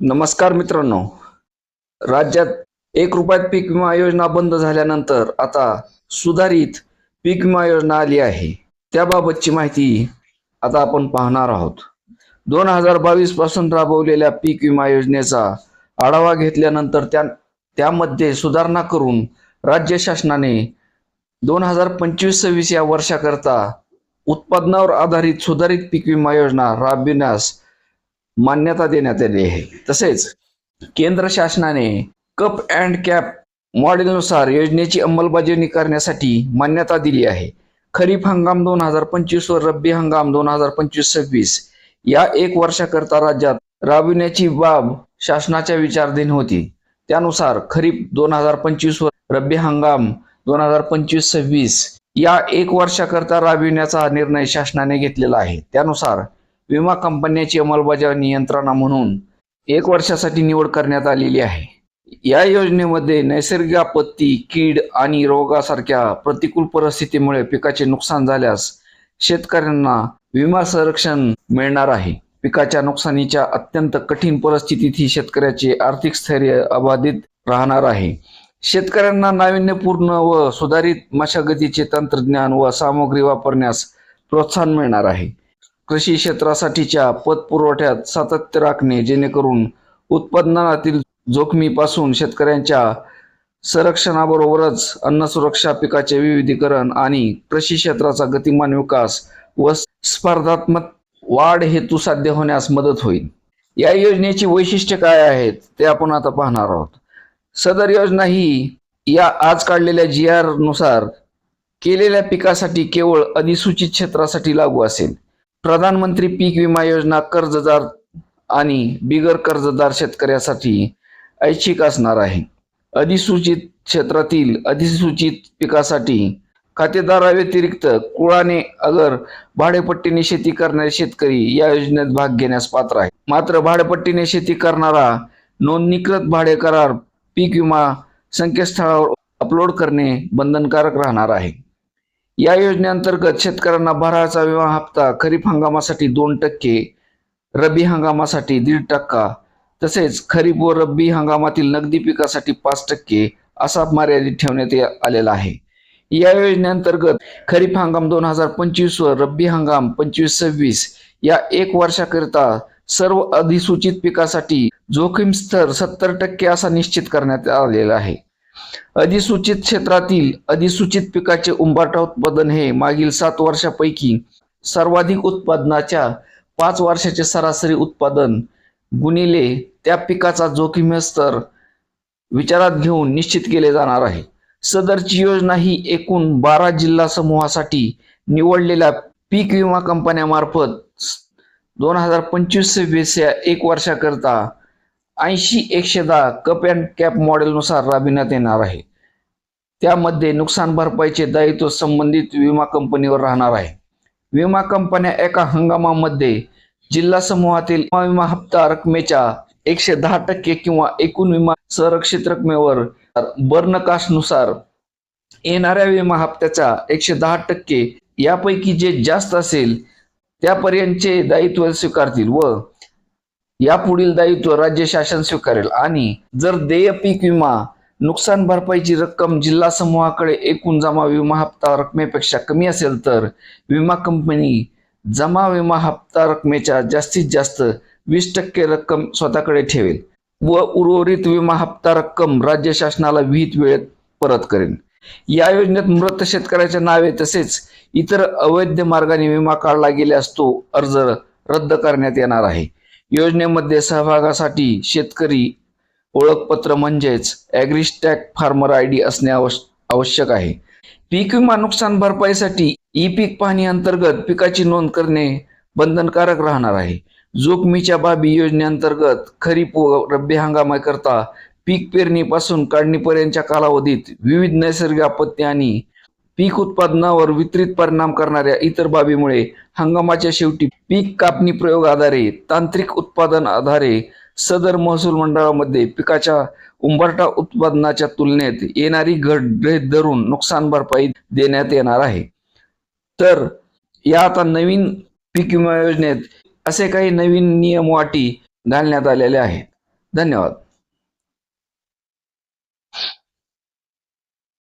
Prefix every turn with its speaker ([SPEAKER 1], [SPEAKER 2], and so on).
[SPEAKER 1] नमस्कार मित्रांनो. राज्यात एक रुपयात पीक विमा योजना बंद झाल्यानंतर आता सुधारित पीक विमा योजना आली आहे. त्याबाबतची माहिती आता आपण पाहणार आहोत. दोन हजार बावीसपासून राबवलेल्या पीक विमा योजनेचा आढावा घेतल्यानंतर त्या त्यामध्ये सुधारणा करून राज्य शासनाने दोन हजार पंचवीस सव्वीस या वर्षाकरता उत्पादनावर आधारित सुधारित पीक विमा योजना राबविण्यास मान्यता देण्यात आली आहे. तसेच केंद्र शासनाने कप अँड कॅप मॉडेलनुसार योजनेची अंमलबजावणी करण्यासाठी मान्यता दिली आहे. खरीप हंगाम दोन हजार पंचवीस व रब्बी हंगाम दोन हजार पंचवीस सव्वीस या एक वर्षाकरता राज्यात राबविण्याची बाब शासनाच्या विचारधीन होती. त्यानुसार खरीप दोन हजार पंचवीस व रब्बी हंगाम दोन हजार पंचवीस सव्वीस या एक वर्षाकरता राबविण्याचा निर्णय शासनाने घेतलेला आहे. त्यानुसार विमा कंपन्याची अंमलबजावणी यंत्रणा म्हणून एक वर्षासाठी निवड करण्यात आलेली आहे. या योजनेमध्ये नैसर्गिक आपत्ती कीड आणि रोगासारख्या प्रतिकूल परिस्थितीमुळे पिकाचे नुकसान झाल्यास शेतकऱ्यांना विमा संरक्षण मिळणार आहे. पिकाच्या नुकसानीच्या अत्यंत कठीण परिस्थितीतही शेतकऱ्याचे आर्थिक स्थैर्य अबाधित राहणार आहे. शेतकऱ्यांना नाविन्यपूर्ण व सुधारित मशागतीचे तंत्रज्ञान व सामग्री वापरण्यास प्रोत्साहन मिळणार आहे. कृषी क्षेत्रासाठीच्या पतपुरवठ्यात सातत्य राखणे जेणेकरून उत्पादनातील जोखमीपासून शेतकऱ्यांच्या संरक्षणाबरोबरच अन्न सुरक्षा पिकाचे विविधीकरण आणि कृषी क्षेत्राचा गतिमान विकास व स्पर्धात्मक वाढ हेतू साध्य होण्यास मदत होईल. या योजनेची वैशिष्ट्ये काय आहेत ते आपण आता पाहणार आहोत. सदर योजना ही या आज काढलेल्या जी आरनुसार केलेल्या पिकासाठी केवळ अधिसूचित क्षेत्रासाठी लागू असेल. प्रधानमंत्री पीक विमा योजना कर्जदार आणि बिगर कर्जदार शेतकऱ्यासाठी ऐच्छिक असणार आहे. अधिसूचित क्षेत्रातील अधिसूचित पिकासाठी खातेदाराव्यतिरिक्त कुळाने अगर भाडेपट्टीने शेती करणारे शेतकरी या योजनेत भाग घेण्यास पात्र आहे मात्र भाडेपट्टीने शेती करणारा नोंदणीकृत भाडे करार पीक विमा संकेतस्थळावर अपलोड करणे बंधनकारक राहणार आहे. या योजनेअंतर्गत शेतकऱ्यांना भराचा विमा हप्ता खरीप हंगामासाठी दोन टक्के रब्बी हंगामासाठी दीड टक्का तसेच खरीप व रब्बी हंगामातील नगदी पिकासाठी पाच टक्के असा मर्यादित ठेवण्यात आलेला आहे. या योजनेअंतर्गत खरीप हंगाम दोन हजार पंचवीस व रब्बी हंगाम पंचवीस सव्वीस या एक वर्षाकरिता सर्व अधिसूचित पिकासाठी जोखीम स्तर सत्तर टक्के असा निश्चित करण्यात आलेला आहे. अधिसूचित क्षेत्रातील अधिसूचित पिकाचे उंबाटा उत्पादन हे मागील सात वर्षापैकी सर्वाधिक उत्पादनाच्या पाच वर्षाचे सरासरी उत्पादन गुणिले त्या पिकाचा जोखीम स्तर विचारात घेऊन निश्चित केले जाणार आहे. सदरची योजना ही एकूण बारा जिल्हा समूहासाठी निवडलेल्या पीक विमा कंपन्यामार्फत दोन हजार पंचवीस सव्वीस या एक वर्षाकरता ऐंशी एकशे दहा कप अँड कॅप मॉडेलनुसार राबविण्यात येणार आहे. त्यामध्ये नुकसान भरपाईचे दायित्व संबंधित विमा कंपनीवर राहणार आहे. विमा कंपन्या एका हंगामामध्ये जिल्हा समूहातील विमा हप्ता रकमेच्या एकशे दहा टक्के किंवा एकूण विमा संरक्षित रकमेवर बर्नकास्टनुसार येणाऱ्या विमा हप्त्याच्या एकशे दहा टक्के यापैकी जे जास्त असेल त्यापर्यंतचे दायित्व स्वीकारतील व या पुढील दायित्व राज्य शासन स्वीकारेल. आणि जर देय पीक विमा नुकसान भरपाईची रक्कम जिल्हा समूहाकडे एकूण जमा विमा हप्ता रकमेपेक्षा कमी असेल तर विमा कंपनी जमा विमा हप्ता रकमेच्या जास्तीत जास्त वीस टक्के रक्कम स्वतःकडे ठेवेल व उर्वरित विमा हप्ता रक्कम राज्य शासनाला विहित वेळेत परत करेल या योजनेत मृत शेतकऱ्याच्या नावे तसेच इतर अवैध मार्गाने विमा काढला गेल्यास तो अर्ज रद्द करण्यात येणार आहे. योजनेमध्ये सहभागासाठी शेतकरी ओळखपत्र म्हणजेच ॲग्रिस्टॅक फार्मर आय डी असणे आवश्यक आहे. पीक विमा नुकसान भरपाईसाठी ई पीक पाहणी अंतर्गत पिकाची नोंद करणे बंधनकारक राहणार आहे. जोखमीच्या बाबी योजनेअंतर्गत खरीप व रब्बी हंगामाकरता पीक पेरणीपासून काढणीपर्यंतच्या कालावधीत विविध नैसर्गिक आपत्ती आणि पीक उत्पादनावर वितरित परिणाम करणाऱ्या इतर बाबीमुळे हंगामाच्या शेवटी पीक कापणी प्रयोग आधारे तांत्रिक उत्पादन आधारे सदर महसूल मंडळामध्ये पिकाच्या उंबरटा उत्पादनाच्या तुलनेत येणारी घट धरून नुकसान भरपाई देण्यात येणार आहे. तर या आता नवीन पीक विमा योजनेत असे काही नवीन नियम वाटी घालण्यात आलेले आहेत. धन्यवाद.